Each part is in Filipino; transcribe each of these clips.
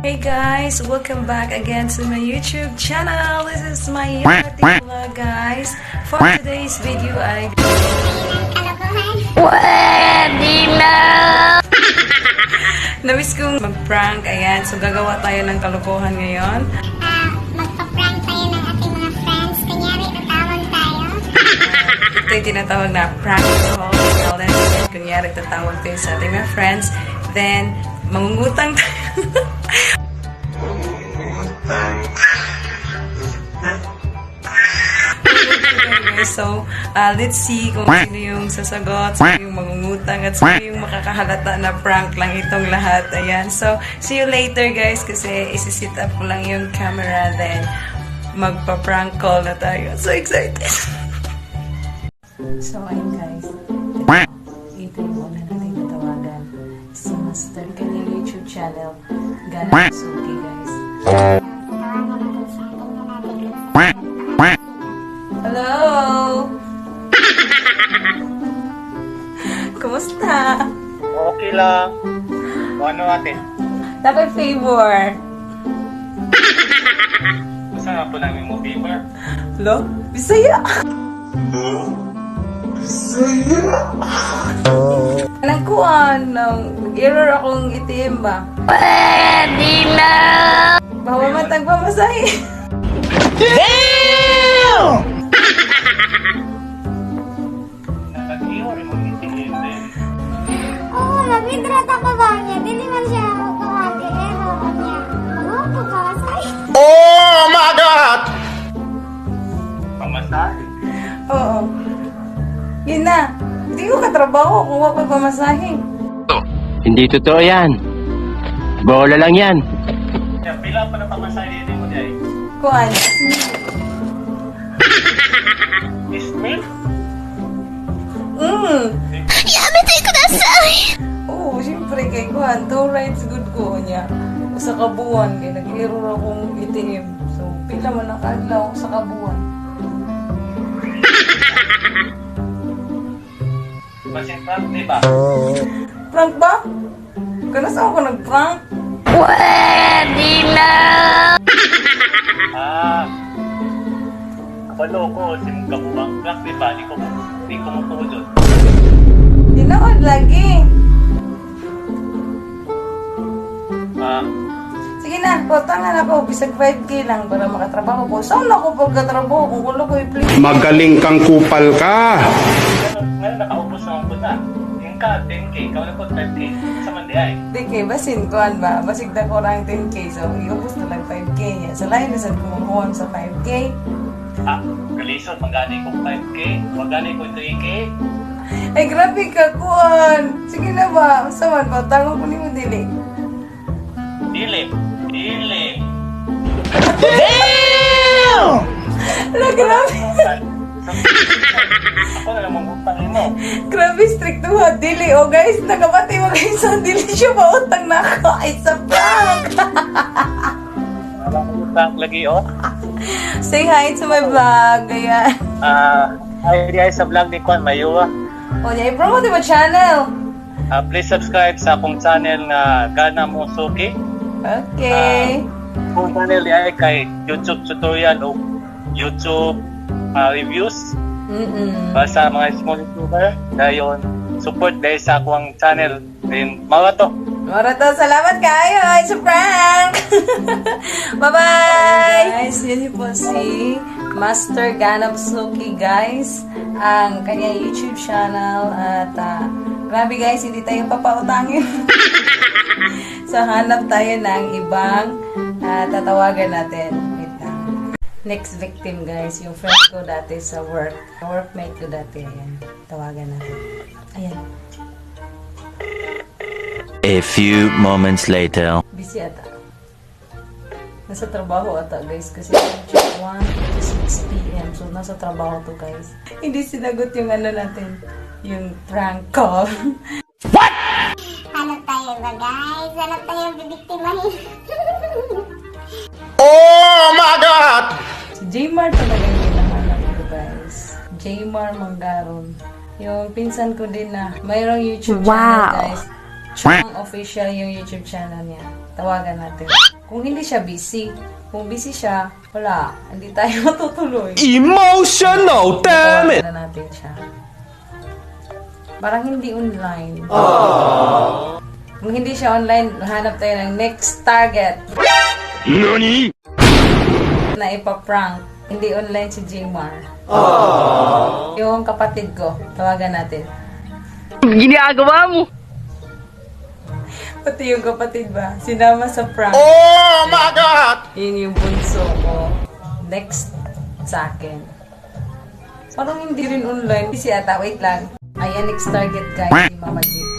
Hey guys, welcome back again to my YouTube channel. This is my Yati vlog guys. For today's video ay Pwede na! Namiss kong mag-prank, ayan. So gagawa tayo ng kalokohan ngayon. Ah, magpa-prank tayo ng ating mga friends. Kanyari, tatawag tayo. Ito yung tinatawag na prank call kunyari, tatawag tayo sa ating mga friends. Then, mangungutang tayo. So, uh, let's see kung sino yung sasagot, sino yung mangungutang, at sino yung makakahalata na prank lang itong lahat. Ayan. So, see you later guys kasi isi-sit up ko lang yung camera then magpa-prank call na tayo. So excited! So, ayun guys. Ito yung una natin natawagan. Si Master YouTube channel. Gana Suki guys. Hello! Kumusta? Okay lang. O ano ate? Dapat favor. Gusto nga po namin mo paper. Hello? Bisaya! Anong kuhan ng error akong itim ba? Pwede na! Bawa. Nag-ior mo itingin din. Oo, mabidrat ako ba niya? Dili man siya ko katrabaho kung wala pamasahe. Hindi totoo yan. Bola lang yan. Kaya pila pa na pamasahe din mo diay. Kuhan. Ismail? Mm. Yamete kudasay! Oo, siyempre kay Kuhan. Two rights good ko niya. Sa kabuan. Kaya nag-error akong itim. So, pila man ang adlaw sa kabuan. Pa, di ba? Prank ba? Kanas ako nag-prank? Pwede na! Ah. Kabalo ko, si mong kabuang kak, di ba? Di ko, di ko mo tuod. Tinood lagi. Ah, Sige na, pautangan ako. Bisag 5K lang para makatrabaho ko. Saan ako pagkatrabaho kung kulo ko i-please? Magaling kang kupal ka. ngayon, ka, 10k, ikaw na po 5k. Sa mandi ay. Di kay basin ko ba? Basig na ko lang 10K. So, iubos na lang 5K niya. Sa lain na sa kumukuhan sa 5K. Ah, kalisod, magani ko 5k, magani ko 3k. Ay, grabe ka, kuhan. Sige na ba? Saman, pautangan ko ni mo dili. Dili, dili. Ala, grabe. Ako na lang mong mo. grabe, strict to ha. Dili. O guys, nakabati mo guys sa dili siya pautang na ako. Ay, sa prank. Alam ko utang lagi, oh. Say hi to my vlog. Ayan. Ah, hi guys sa vlog ni Kwan Mayuwa. O, niya, i-promote mo channel. Ah, please subscribe sa akong channel nga Gana Musuki. Okay. Akong channel ay kay YouTube tutorial o YouTube ah, reviews para sa mga small YouTuber. Dayon, support dahil sa akong channel. Then, mga to. Marato, salamat kayo. It's a prank. Bye-bye. Guys, yun po si Master Ganap Suki, guys. Ang kanyang YouTube channel. At, ah, grabe guys, hindi tayo papautangin. so, hanap tayo ng ibang ah, tatawagan natin. Next victim, guys. Yung friend ko dati sa work. Workmate ko dati. Ayan. Tawagan natin. Ayan. A few moments later. Busy ata. Nasa trabaho ata guys kasi check 1 to 6 p.m. So nasa trabaho to guys. Hindi sinagot yung ano natin, yung prank call. Hanap tayo ba guys? Hanap tayo bibiktimahin. Oh my God! si Jmar talaga yung hinahanap ko guys. Jmar Manggaron. Yung pinsan ko din na mayroong YouTube channel guys. Chong official yung YouTube channel niya. Tawagan natin. Kung hindi siya busy, kung busy siya, wala. Hindi tayo matutuloy. Emotional, Tawagan na natin siya. Parang hindi online. Kung hindi siya online, hanap tayo ng next target NANI? na ipaprank. Hindi online si Jmar. Yung kapatid ko, tawagan natin. Ginagawa mo. Pati yung kapatid ba, sinama sa prank. Oh my God! Yun yung bunso ko. Next sa akin. Parang hindi rin online. Busy ata, wait lang. Ayan, next target guys, si Mama G.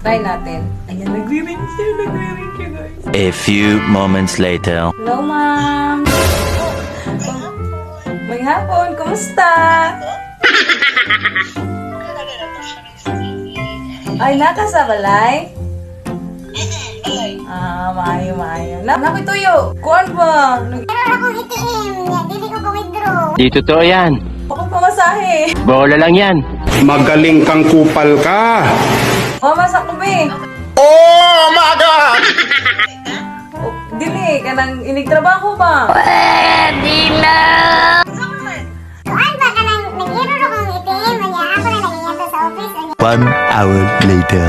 Try natin. Ayan, nagre-ring siya, nagre-ring siya guys. A few moments later. Hello, ma'am. May hapon, kumusta? Ay, naka sa balay? Ah, maayo, maayo. Na, nakoy tuyo. Kuan ba? Nag- Meron akong ATM niya, dili ko ko withdraw. Di totoo yan. Bakit pamasahe? Bola lang yan. Magaling kang kupal ka. Mamasa ko, be. Oh my God! Oh, dili, kanang inigtrabaho ba? Kuan ba ka nang nag-error ATM niya, ako na nag sa office. Anya, One hour later.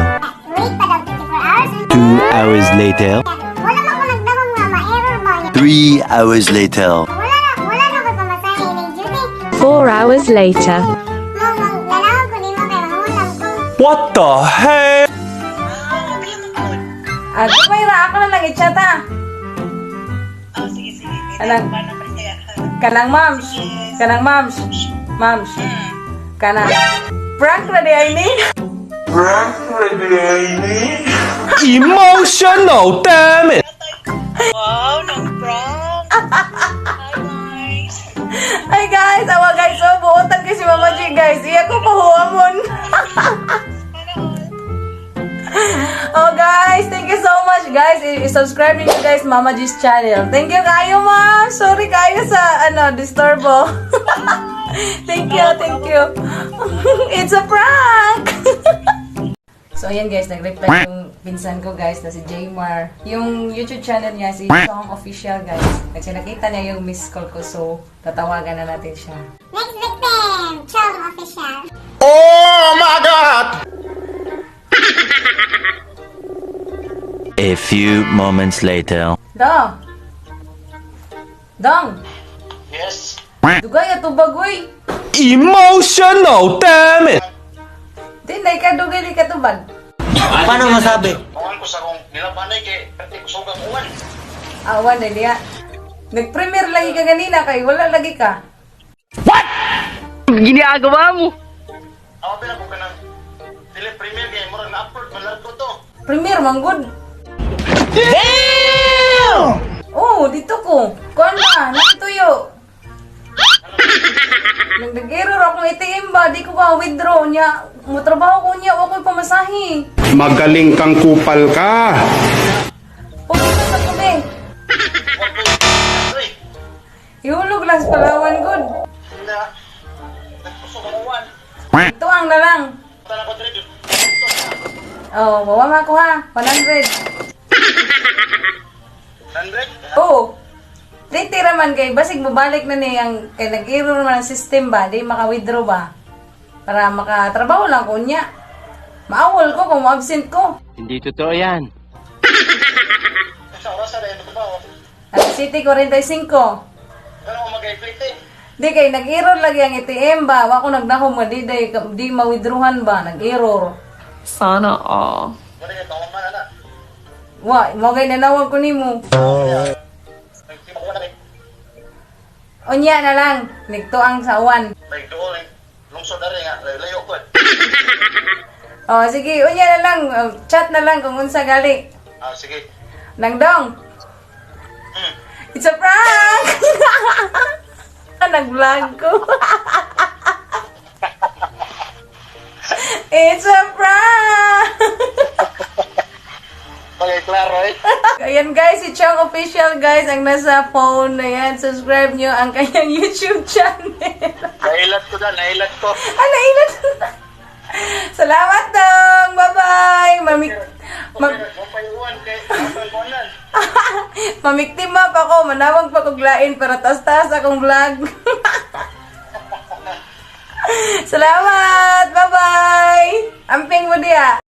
wait pa daw 24 hours. Two hours later. Wala na ko nagdamang nga ma-error ba. Three hours later. Wala na, wala na ko pamasahe ng duty. Four hours later. What the heck? Ah, Mayra, ako na lang i-chat ha. Kanang, kanang mams. Kanang mams. Mams. Kanang, prank na di ay ni. Emotional, damn it! Ay guys, awa guys, oh, buotan kasi Mama G guys. Iya ko pahuamon. oh guys, thank you so much guys. I-subscribe niyo guys Mama G's channel. Thank you kayo ma. Sorry kayo sa ano, disturbo. thank you, thank you. It's a prank. So, ayan guys, nag-reply yung pinsan ko guys na si Jaymar. Yung YouTube channel niya, si Song Official guys. Kasi nakita niya yung miss call ko, so tatawagan na natin siya. Next victim, Chong Official. Oh my God! A few moments later. Da! Dang! Yes. Dugay ato bagoy! Emotional, damn it! Di, na ka dugay di ka tubag. Paano masabi? Kuhan ko sa kong nilabanay kay pati ko sugang kuhan. Awan na niya. Nag-premiere lagi ka ganina kay wala lagi ka. Ginagawa mo. Ako pila ko kanang dili premier kay murag na-upload man lang ko to. Premiere man good. Damn! Oh, dito ko. Kuan na, nakituyo. Nang nag-error akong ATM ba, di ko ba withdraw niya. Mutrabaho ko niya, ako pamasahe. Magaling kang kupal ka. Pumunta sa. Uy, Ihulog lang sa Palawan, good. Ito ang na lang. Dire. Oh, bawa ko ha. 100. 100. Oh. Titira man kay basig mabalik na ni ang kay nag-error man ang system ba, di maka-withdraw ba? Para makatrabaho lang ko niya. Maawol ko kung absent ko. Hindi totoo yan. Sa oras na rin ba? At City 45. Ganun ko mag-reflect eh. Di kay nag-error lagi ang ATM ba? Wa ko nagdahom nga di di ma-withdrawhan ba? Nag-error. Sana all. Wala ka tawag man ana. Wa, mo kay nanawag ko nimo. Na. Unya na lang, nigtuang sa uwan. Eh. Lungsod na rin nga. Layo ko. Oh, sige, unya na lang, uh, chat na lang kung unsa gali. Ah, sige. Nangdong. It's a prank! Nag-vlog ko. It's a prank! Okay, klaro eh. Ayan guys, si Chong Official guys, ang nasa phone na yan. Subscribe nyo ang kanyang YouTube channel. nailat ko na, nailat ko. Ah, nailat ko na. Salamat dong! Bye-bye! Mami... Mam Mamiktima pa ko, manawag pa kong lain para tas-tas akong vlog. Salamat! Bye-bye! Amping mo diya!